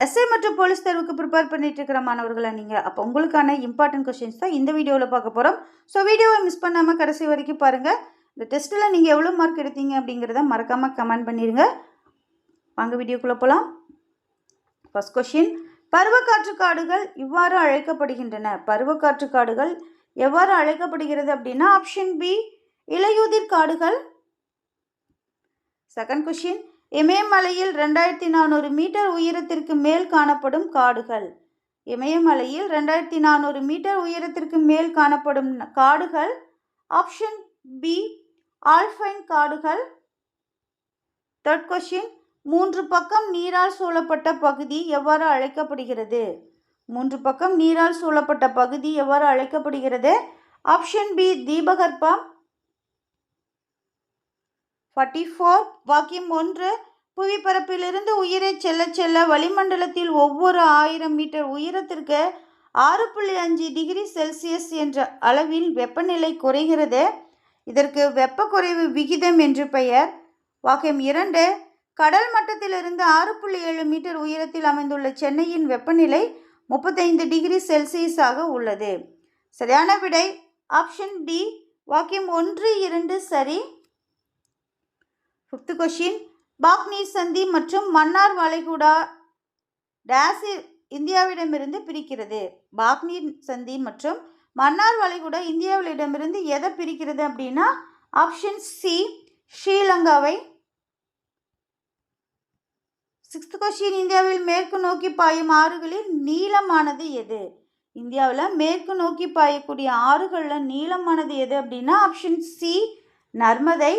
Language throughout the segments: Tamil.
எஸ்ஐ மற்றும் போலீஸ் தேர்வுக்கு ப்ரிப்பேர் பண்ணிட்டு இருக்கிற மாணவர்களா நீங்கள் அப்போ உங்களுக்கான இம்பார்ட்டன்ட் கொஷின்ஸ் தான் இந்த வீடியோவில் பார்க்க போகிறோம் ஸோ வீடியோவை மிஸ் பண்ணாமல் கடைசி வரைக்கும் பாருங்கள் இந்த டெஸ்ட்டில் நீங்கள் எவ்வளோ மார்க் எடுத்தீங்க அப்படிங்கிறத மறக்காமல் கமெண்ட் பண்ணிடுங்க வாங்க வீடியோக்குள்ளே போகலாம் ஃபஸ்ட் கொஷின் பருவக்காற்று காடுகள் இவ்வாறு அழைக்கப்படுகின்றன. பருவக்காற்று காடுகள் எவ்வாறு அழைக்கப்படுகிறது அப்படின்னா ஆப்ஷன் பி இலையுதிர் காடுகள். செகண்ட் கொஷின் இமயமலையில் ரெண்டாயிரத்தி நானூறு மீட்டர் உயரத்திற்கு மேல் காணப்படும் காடுகள். இமயமலையில் ரெண்டாயிரத்தி நானூறு மீட்டர் உயரத்திற்கு மேல் காணப்படும் காடுகள் ஆப்ஷன் பி ஆல்ஃபைன் காடுகள். தேர்ட் கொஷின் மூன்று பக்கம் நீரால் சூழப்பட்ட பகுதி எவ்வாறு அழைக்கப்படுகிறது? மூன்று பக்கம் நீரால் சூழப்பட்ட பகுதி எவ்வாறு அழைக்கப்படுகிறது? ஆப்ஷன் பி தீபகற்பம். ஃபார்ட்டி ஃபோர் வாக்கியம் ஒன்று புவிப்பரப்பிலிருந்து உயிரை செல்ல செல்ல வளிமண்டலத்தில் ஒவ்வொரு ஆயிரம் மீட்டர் உயரத்திற்கு ஆறு புள்ளி அஞ்சு டிகிரி செல்சியஸ் என்ற அளவில் வெப்பநிலை குறைகிறது. இதற்கு வெப்ப குறைவு விகிதம் என்று பெயர். வாக்கியம் இரண்டு கடல் மட்டத்திலிருந்து ஆறு புள்ளி ஏழு மீட்டர் உயரத்தில் அமைந்துள்ள சென்னையின் வெப்பநிலை முப்பத்தைந்து டிகிரி செல்சியஸாக உள்ளது. சரியான விடை ஆப்ஷன் டி வாக்கியம் ஒன்று இரண்டு சரி. ஃபிஃப்த் கொஷின் பாக்னீர் சந்தி மற்றும் மன்னார் வளைகுடா டேஸ் இந்தியாவிடமிருந்து பிரிக்கிறது. பாக்னீர் சந்தி மற்றும் மன்னார் வளைகுடா இந்தியாவிடமிருந்து எதை பிரிக்கிறது அப்படின்னா ஆப்ஷன் சி ஸ்ரீலங்காவை. சிக்ஸ்த் கொஸ்டின் இந்தியாவில் மேற்கு நோக்கி பாயும் ஆறுகளில் நீளமானது எது? இந்தியாவில் மேற்கு நோக்கி பாயக்கூடிய ஆறுகளில் நீளமானது எது அப்படின்னா option C Narmada.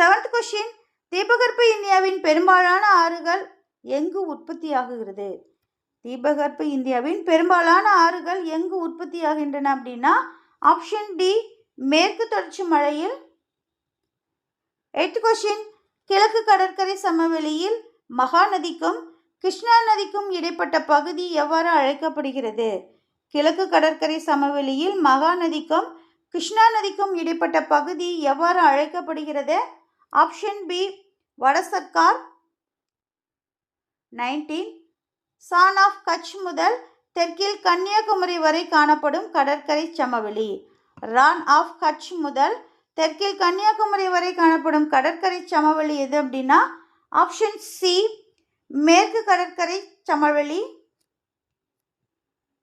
Seventh question தீபகற்ப இந்தியாவின் பெரும்பாலான ஆறுகள் எங்கு உற்பத்தியாகுகிறது? தீபகற்ப இந்தியாவின் பெரும்பாலான ஆறுகள் எங்கு உற்பத்தியாகின்றன அப்படின்னா ஆப்ஷன் டி மேற்கு தொடர்ச்சி மலையில். எய்த் கொஷின் கிழக்கு கடற்கரை சமவெளியில் மகாநதிக்கும் கிருஷ்ணா நதிக்கும் இடைப்பட்ட பகுதி எவ்வாறு அழைக்கப்படுகிறது? கிழக்கு கடற்கரை சமவெளியில் மகாநதிக்கும் கிருஷ்ணா நதிக்கும் இடைப்பட்ட பகுதி எவ்வாறு அழைக்கப்படுகிறது? ஆப்ஷன் பி வடசர்க்கார் நைன்டீன் சான் ஆஃப் கட்ச் முதல் தெற்கில் கன்னியாகுமரி வரை காணப்படும் கடற்கரை சமவெளி. ரான் ஆஃப் கட்ச் முதல் தெற்கில் கன்னியாகுமரி வரை காணப்படும் கடற்கரை சமவெளி எது அப்படின்னா ஆப்ஷன் சி மேற்கு கடற்கரை சமவெளி.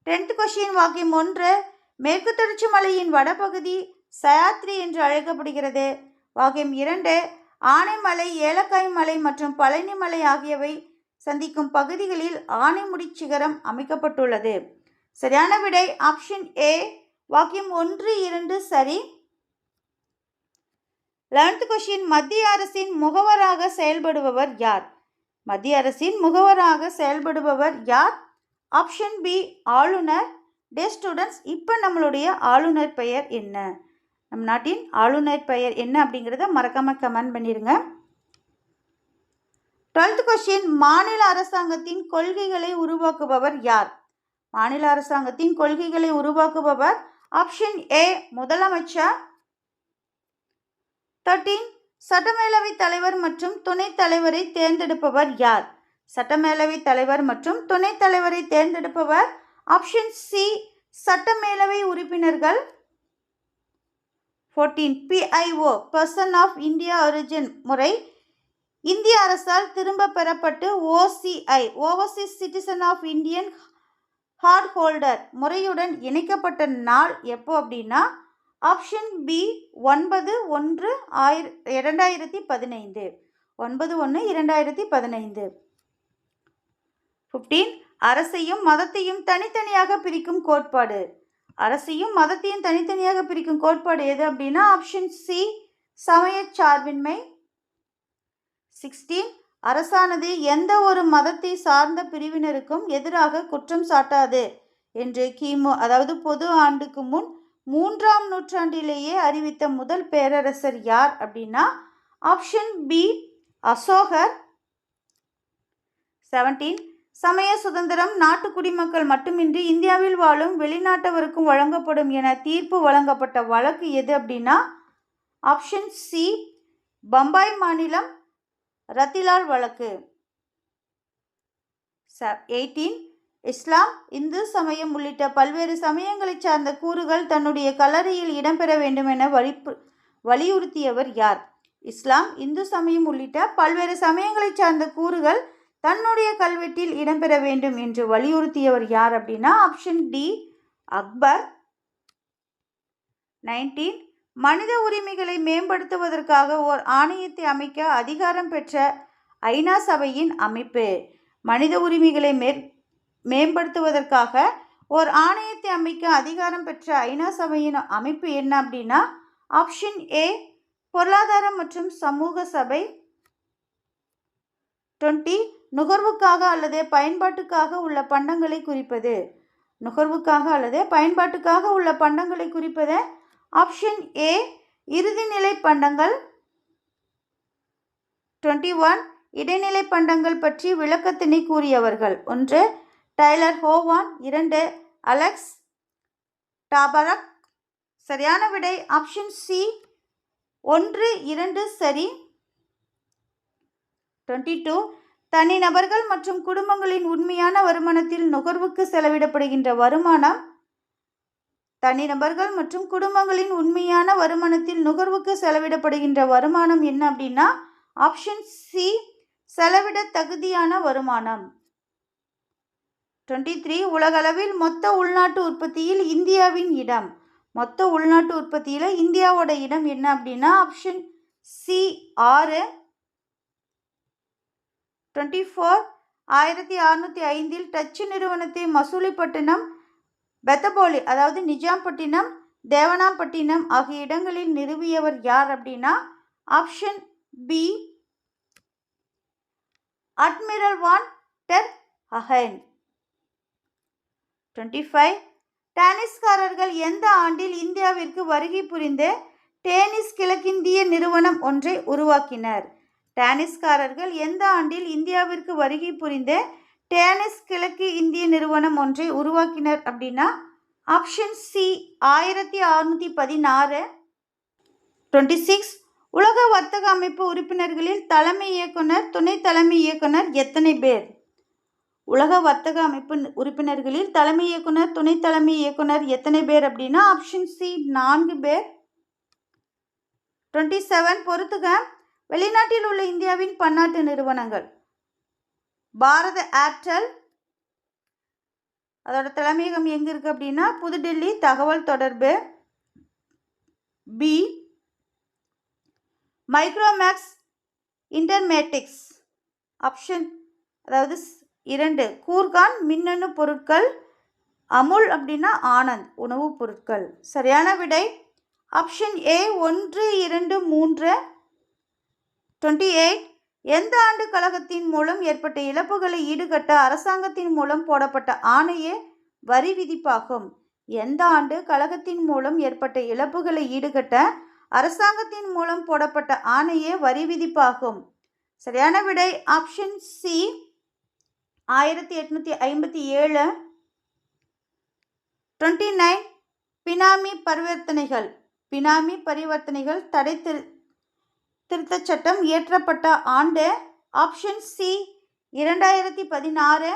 டென்த் கொஷின் வாக்கியம் ஒன்று மேற்கு தொடர்ச்சி மலையின் வடபகுதி சயாத்ரி என்று அழைக்கப்படுகிறது. வாக்கியம் இரண்டு ஆனைமலை ஏலக்காய் மலை மற்றும் பழனி மலை ஆகியவை சந்திக்கும் பகுதிகளில் ஆனைமுடி சிகரம் அமைக்கப்பட்டுள்ளது. சரியான விடை ஆப்ஷன் ஏ வாக்கியம் ஒன்று இரண்டு சரி. லெவன்த் கொஷின் மத்திய அரசின் முகவராக செயல்படுபவர் யார்? மத்திய அரசின் முகவராக செயல்படுபவர் யார்? ஆப்ஷன் பி ஆளுநர். டே ஸ்டூடெண்ட்ஸ் இப்போ நம்மளுடைய ஆளுநர் பெயர் என்ன? நம் நாட்டின் ஆளுநர் பெயர் என்ன அப்படிங்கிறத மறக்காமல் கமெண்ட் பண்ணிடுங்க டுவெல்த் கொஸ்டின் மாநில அரசாங்கத்தின் கொள்கைகளை உருவாக்குபவர் யார்? மாநில அரசாங்கத்தின் கொள்கைகளை உருவாக்குபவர் ஆப்ஷன் ஏ முதலமைச்சர். தேர்ட்டீன் சட்டமேலவை தலைவர் மற்றும் துணைத் தலைவரை தேர்ந்தெடுப்பவர் யார்? சட்டமேலவை தலைவர் மற்றும் துணைத் தலைவரை தேர்ந்தெடுப்பவர் ஆப்ஷன் சி சட்டமேலவை உறுப்பினர்கள். Fourteen PIO person of India origin முறை. இந்திய அரசால் திரும்ப பெறப்பட்டு OCI overseas citizen of Indian card holder முறையுடன் இணைக்கப்பட்ட நாள் எப்போ அப்படின்னா ஆப்ஷன் பி ஒன்பது ஒன்று ஆயிர இரண்டாயிரத்தி பதினைந்து. ஒன்பது ஒன்று இரண்டாயிரத்தி பதினைந்து. ஃபிஃப்டீன் அரசையும் மதத்தையும் தனித்தனியாக பிரிக்கும் கோட்பாடு. அரசையும் மதத்தையும் தனித்தனியாக பிரிக்கும் கோட்பாடு எது அப்படின்னா ஆப்ஷன் சி சமய சார்பின்மை. சிக்ஸ்டீன் அரசானது எந்த ஒரு மதத்தை சார்ந்த பிரிவினருக்கும் எதிராக குற்றம் சாட்டாது என்று கிமு அதாவது பொது ஆண்டுக்கு முன் மூன்றாம் நூற்றாண்டிலேயே அறிவித்த முதல் பேரரசர் யார் அப்படின்னா ஆப்ஷன் பி அசோகர். செவன்டீன் சமய சுதந்திரம் நாட்டு குடிமக்கள் மட்டுமின்றி இந்தியாவில் வாழும் வெளிநாட்டவருக்கும் வழங்கப்படும் என தீர்ப்பு வழங்கப்பட்ட வழக்கு எது அப்படின்னா ஆப்ஷன் சி பம்பாய் மாநிலம் ரத்திலால் வழக்கு. ச எயிட்டீன் இஸ்லாம் இந்து சமயம் உள்ளிட்ட பல்வேறு சமயங்களைச் சார்ந்த கூறுகள் தன்னுடைய கல்லறையில் இடம்பெற வேண்டும் என வலிப்பு வலியுறுத்தியவர் யார்? இஸ்லாம் இந்து சமயம் உள்ளிட்ட பல்வேறு சமயங்களைச் சார்ந்த கூறுகள் தன்னுடைய கல்வெட்டில் இடம்பெற வேண்டும் என்று வலியுறுத்தியவர் யார் அப்படின்னா ஆப்ஷன் டி அக்பர். நைன்டீன் மனித உரிமைகளை மேம்படுத்துவதற்காக ஓர் ஆணையத்தை அமைக்க அதிகாரம் பெற்ற ஐநா சபையின் அமைப்பு. மனித உரிமைகளை மேற் மேம்படுத்துவதற்காக ஓர் ஆணையத்தை அமைக்க அதிகாரம் பெற்ற ஐநா சபையின் அமைப்பு என்ன அப்படின்னா ஆப்ஷன் ஏ பொருளாதாரம் மற்றும் சமூக சபை. டுவெண்ட்டி நுகர்வுக்காக அல்லது பயன்பாட்டுக்காக உள்ள பண்டங்களை குறிப்பது. நுகர்வுக்காக அல்லது பயன்பாட்டுக்காக உள்ள பண்டங்களை குறிப்பது. ஆப்ஷன் ஏ இறுதிநிலை பண்டங்கள். டுவெண்ட்டி ஒன் இடைநிலை பண்டங்கள் பற்றி விளக்கத்தினை கூறியவர்கள். ஒன்று டைலர் ஹோவான். இரண்டு அலெக்ஸ் டாபரக். சரியான விடை ஆப்ஷன் சி ஒன்று இரண்டு சரி. டுவெண்ட்டி டூ தனிநபர்கள் மற்றும் குடும்பங்களின் உண்மையான வருமானத்தில் நுகர்வுக்கு செலவிடப்படுகின்ற வருமானம் தனிநபர்கள் மற்றும் குடும்பங்களின் உண்மையான வருமானத்தில் நுகர்வுக்கு செலவிடப்படுகின்ற வருமானம் என்ன அப்படின்னா ஆப்ஷன் சி செலவிட தகுதியான வருமானம். டுவெண்ட்டி த்ரீ உலகளவில் மொத்த உள்நாட்டு உற்பத்தியில் இந்தியாவின் இடம். மொத்த உள்நாட்டு உற்பத்தியில் இந்தியாவோட இடம் என்ன அப்படின்னா ஆப்ஷன் சி ஆறு. டுவெண்ட்டி ஃபோர் ஆயிரத்தி அறுநூற்றி ஐந்தில் டச்சு நிறுவனத்தை மசூலிப்பட்டினம் பெத்தபோலி அதாவது நிஜாம்பட்டினம் தேவனாம்பட்டினம் ஆகிய இடங்களில் நிறுவியவர் யார் அப்படின்னா option B admiral van der அஹைன் twenty five டேனிஸ்காரர்கள் எந்த ஆண்டில் இந்தியாவிற்கு வருகை புரிந்து டேனிஸ் கிழக்கிந்திய நிறுவனம் ஒன்றை உருவாக்கினர்? டேனிஸ்காரர்கள் எந்த ஆண்டில் இந்தியாவிற்கு வருகை புரிந்த டேனிஸ் கிழக்கு இந்திய நிறுவனம் ஒன்றை உருவாக்கினர் அப்படின்னா ஆப்ஷன் சி ஆயிரத்தி அறுநூற்றி பதினாறு டுவெண்ட்டி சிக்ஸ் உலக வர்த்தக அமைப்பு உறுப்பினர்களில் தலைமை இயக்குனர் துணை தலைமை இயக்குனர் எத்தனை பேர்? உலக வர்த்தக அமைப்பு உறுப்பினர்களில் தலைமை இயக்குனர் துணை தலைமை இயக்குனர் எத்தனை பேர் அப்படின்னா ஆப்ஷன் சி நான்கு பேர். டுவெண்ட்டி செவன் பொறுத்துக. வெளிநாட்டில் உள்ள இந்தியாவின் பன்னாட்டு நிறுவனங்கள். பாரத ஏர்டெல் அதோட தலைமையகம் எங்கே இருக்குது அப்படின்னா புதுடெல்லி தகவல் தொடர்பு பி மைக்ரோமேக்ஸ் இன்டர்மேட்டிக்ஸ் ஆப்ஷன் அதாவது இரண்டு கூர்கான் மின்னணு பொருட்கள் அமுல் அப்படின்னா ஆனந்த் உணவுப் பொருட்கள். சரியான விடை ஆப்ஷன் ஏ ஒன்று இரண்டு மூன்று டுவெண்ட்டி எயிட் எந்த ஆண்டு கழகத்தின் மூலம் ஏற்பட்ட இழப்புகளை ஈடுகட்ட அரசாங்கத்தின் மூலம் போடப்பட்ட ஆணையே வரி விதிப்பாகும். எந்த ஆண்டு கழகத்தின் மூலம் ஏற்பட்ட இழப்புகளை ஈடுகட்ட அரசாங்கத்தின் மூலம் போடப்பட்ட ஆணையே வரி விதிப்பாகும். சரியான விடை ஆப்ஷன் சி ஆயிரத்தி எட்நூற்றி ஐம்பத்தி ஏழு. டுவெண்ட்டி நைன் பினாமி பரிவர்த்தனைகள். பினாமி பரிவர்த்தனைகள் தடை திரு திருத்தச் சட்டம் இயற்றப்பட்ட ஆண்டு ஆப்ஷன் சி இரண்டாயிரத்தி பதினாறு.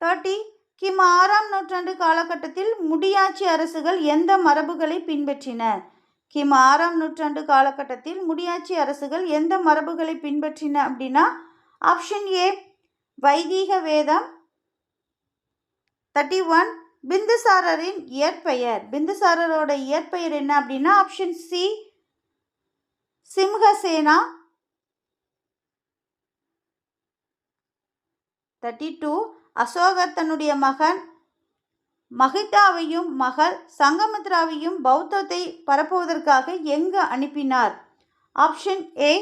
தேர்ட்டி கிம் ஆறாம் நூற்றாண்டு காலகட்டத்தில் முடியாட்சி அரசுகள் எந்த மரபுகளை பின்பற்றின? கிம் ஆறாம் நூற்றாண்டு காலகட்டத்தில் முடியாட்சி அரசுகள் எந்த மரபுகளை பின்பற்றின அப்படின்னா ஆப்ஷன் ஏ வைதீக வேதம். தேர்ட்டி ஒன் பிந்துசாரரின் இயற்பெயர். பிந்துசாரரோட இயற்பெயர் என்ன அப்படின்னா option C Simhasena thirty two அசோகர் தன்னுடைய மகன் மகிதாவையும் மகள் சங்கமித்ராவையும் பௌத்தத்தை பரப்புவதற்காக எங்கு அனுப்பினார்? Option A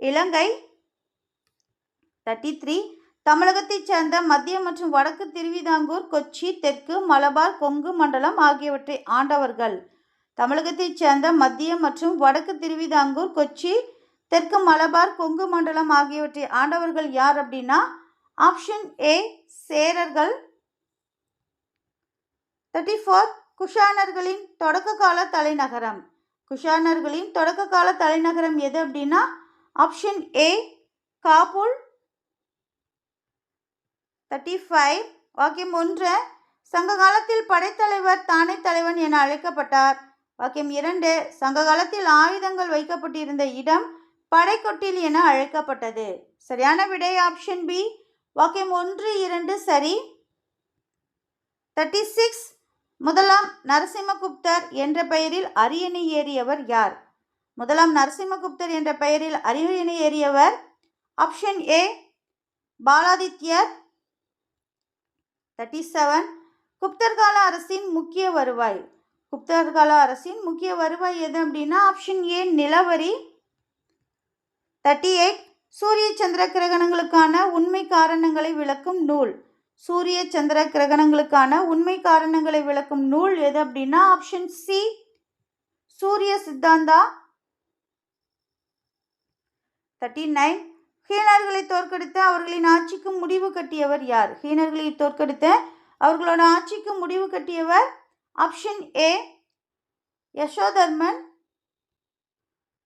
Ilangai. Thirty three தமிழகத்தைச் சேர்ந்த மத்திய மற்றும் வடக்கு திருவிதாங்கூர் கொச்சி தெற்கு மலபார் கொங்கு மண்டலம் ஆகியவற்றை ஆண்டவர்கள் தமிழகத்தைச் சேர்ந்த மத்திய மற்றும் வடக்கு திருவிதாங்கூர் கொச்சி தெற்கு மலபார் கொங்கு மண்டலம் ஆகியவற்றை ஆண்டவர்கள் யார் அப்படின்னா ஆப்ஷன் ஏ சேரர்கள். தேர்ட்டி ஃபோர் குஷானர்களின் தொடக்க கால தலைநகரம். குஷானர்களின் தொடக்க கால தலைநகரம் எது அப்படின்னா option A Kabul. Thirty five வாக்கியம் ஒன்று சங்க காலத்தில் படைத்தலைவர் தானே தலைவன் என அழைக்கப்பட்டார். வாக்கியம் இரண்டு சங்க காலத்தில் ஆயுதங்கள் வைக்கப்பட்டிருந்த இடம் படைக்கொட்டில் என அழைக்கப்பட்டது. சரியான விடை ஆப்ஷன் பி வாக்கியம் ஒன்று இரண்டு சரி. தேர்ட்டி சிக்ஸ் முதலாம் நரசிம்மகுப்தர் என்ற பெயரில் அரியணை ஏறியவர் யார்? முதலாம் நரசிம்மகுப்தர் என்ற பெயரில் அரியணை ஏறியவர் ஆப்ஷன் ஏ பாலாதித்யர். தேர்ட்டி செவன் குப்தர் கால அரசின் முக்கிய வருவாய். குப்தர் கால அரசின் முக்கிய வருவாய் எது அப்படின்னா ஆப்ஷன் ஏ நிலவரி. தேர்ட்டி எயிட் சூரிய சந்திர கிரகணங்களுக்கான உண்மை காரணங்களை விளக்கும் நூல். சூரிய சந்திர கிரகணங்களுக்கான உண்மை காரணங்களை விளக்கும் நூல் எது அப்படின்னா ஆப்ஷன் சி சூரிய சித்தாந்தா. தேர்ட்டி நைன் ஹீனர்களை தோற்கடித்து அவர்களின் ஆட்சிக்கு முடிவு கட்டியவர் யார்? ஹீனர்களை தோற்கடித்த அவர்களோட ஆட்சிக்கு முடிவு கட்டியவர் ஆப்ஷன் ஏ யசோதர்மன்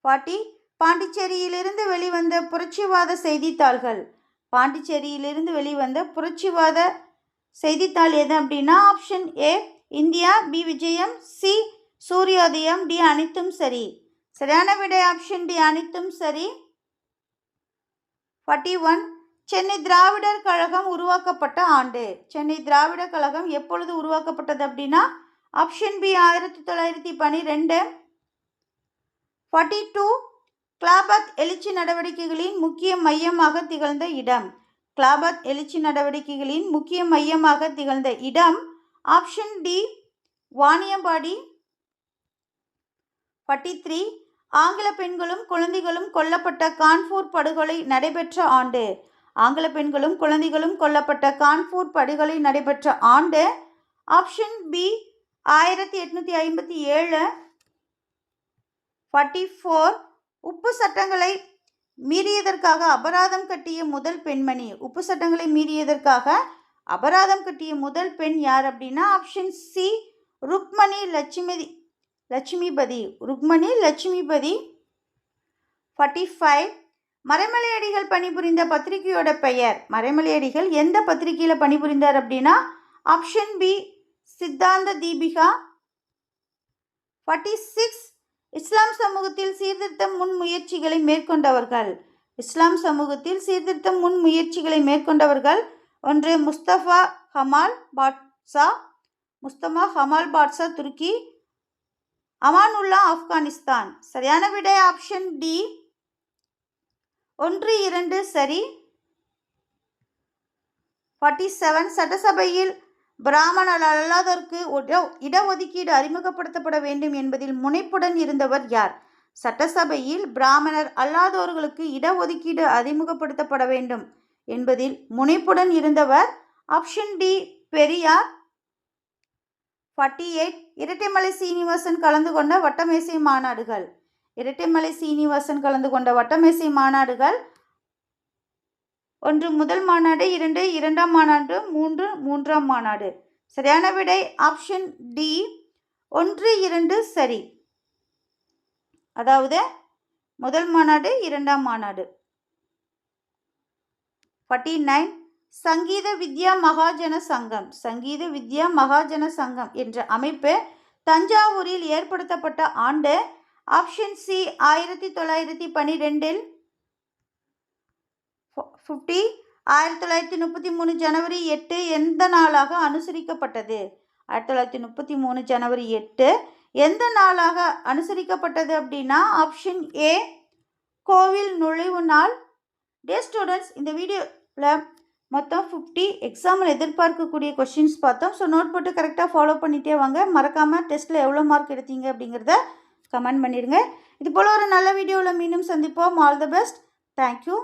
பாட்டி பாண்டிச்சேரியிலிருந்து வெளிவந்த புரட்சிவாத செய்தித்தாள்கள். பாண்டிச்சேரியிலிருந்து வெளிவந்த புரட்சிவாத செய்தித்தாள் எது அப்படின்னா option A India B Vijayam C Suryodayam D அனைத்தும் சரி. சரியான விடை ஆப்ஷன் டி அனைத்தும் சரி. ஃபார்ட்டி ஒன் சென்னை திராவிடர் கழகம் உருவாக்கப்பட்ட ஆண்டு. சென்னை திராவிடர் கழகம் எப்பொழுது உருவாக்கப்பட்டது அப்படின்னா ஆப்ஷன் பி ஆயிரத்தி தொள்ளாயிரத்தி பனிரெண்டு. ஃபார்ட்டி டூ கிளாபத் எழுச்சி நடவடிக்கைகளின் முக்கிய மையமாக திகழ்ந்த இடம். கிளாபத் எழுச்சி நடவடிக்கைகளின் முக்கிய மையமாக திகழ்ந்த இடம். Option D Vaniyambadi. Forty three ஆங்கில பெண்களும் குழந்தைகளும் கொல்லப்பட்ட கான்பூர் படுகொலை நடைபெற்ற ஆண்டு. ஆங்கில பெண்களும் குழந்தைகளும் கொல்லப்பட்ட கான்பூர் படுகொலை நடைபெற்ற ஆண்டு. ஆப்ஷன் பி ஆயிரத்தி எட்நூற்றி ஐம்பத்தி ஏழு ஃபார்ட்டி ஃபோர் உப்பு சட்டங்களை மீறியதற்காக அபராதம் கட்டிய முதல் பெண்மணி. உப்பு சட்டங்களை மீறியதற்காக அபராதம் கட்டிய முதல் பெண் யார் அப்படின்னா ஆப்ஷன் சி ருக்மணி லட்சுமிதி லட்சுமிபதி. ருக்மணி லட்சுமிபதி. ஃபார்ட்டி ஃபைவ் மறைமலையடிகள் பணிபுரிந்த பத்திரிகையோட பெயர். மறைமலையடிகள் எந்த பத்திரிகையில் பணிபுரிந்தார் அப்படின்னா ஆப்ஷன் பி சித்தாந்த தீபிகா. ஃபார்ட்டி சிக்ஸ் இஸ்லாம் சமூகத்தில் சீர்திருத்த முன்முயற்சிகளை மேற்கொண்டவர்கள். இஸ்லாம் சமூகத்தில் சீர்திருத்த முன்முயற்சிகளை மேற்கொண்டவர்கள் ஒன்று முஸ்தபா ஹமால் பாட்ஷா முஸ்தமா ஹமால் பாட்ஷா துருக்கி அமானுல்லா ஆப்கானிஸ்தான். சரியான விடை ஆப்ஷன் டி ஒன்று இரண்டு சரி. ஃபார்ட்டி செவன் சட்டசபையில் பிராமணர் அல்லாதோருக்கு இடஒதுக்கீடு அறிமுகப்படுத்தப்பட வேண்டும் என்பதில் முனைப்புடன் இருந்தவர் யார்? சட்டசபையில் பிராமணர் அல்லாதோர்களுக்கு இடஒதுக்கீடு அறிமுகப்படுத்தப்பட வேண்டும் என்பதில் முனைப்புடன் இருந்தவர் option D Periyar. Forty eight. Rettaimalai Srinivasan கலந்து கொண்ட வட்டமேசை மாநாடுகள். இரட்டைமலை சீனிவாசன் கலந்து கொண்ட வட்டமேசை மாநாடுகள் ஒன்று முதல் மாநாடு இரண்டு இரண்டாம் மாநாடு மூன்று மூன்றாம் மாநாடு. சரியான விடை ஆப்ஷன் டி ஒன்று இரண்டு சரி. அதாவது முதல் மாநாடு இரண்டாம் மாநாடு. ஃபார்ட்டி நைன் சங்கீத வித்யா மகாஜன சங்கம் சங்கீத வித்யா மகாஜன சங்கம் என்ற அமைப்பு தஞ்சாவூரில் ஏற்படுத்தப்பட்ட ஆண்டு ஆப்ஷன் சி ஆயிரத்தி தொள்ளாயிரத்தி பன்னிரெண்டில் ஃபிஃப்டி ஆயிரத்தி தொள்ளாயிரத்தி முப்பத்தி மூணு ஜனவரி எட்டு எந்த நாளாக அனுசரிக்கப்பட்டது? ஆயிரத்தி தொள்ளாயிரத்தி முப்பத்தி மூணு ஜனவரி எட்டு எந்த நாளாக அனுசரிக்கப்பட்டது அப்படின்னா ஆப்ஷன் ஏ கோவில் நுழைவு நாள். டே ஸ்டூடெண்ட்ஸ் இந்த வீடியோவில் மொத்தம் ஃபிஃப்டி எக்ஸாமில் எதிர்பார்க்கக்கூடிய கொஷின்ஸ் பார்த்தோம். ஸோ நோட் போட்டு கரெக்டாக ஃபாலோ பண்ணிகிட்டே வாங்க. மறக்காமல் டெஸ்ட்டில் எவ்வளோ மார்க் எடுத்தீங்க அப்படிங்கிறத கமெண்ட் பண்ணிடுங்க. இது போல் ஒரு நல்ல வீடியோவில் மீண்டும் சந்திப்போம். All the best thank you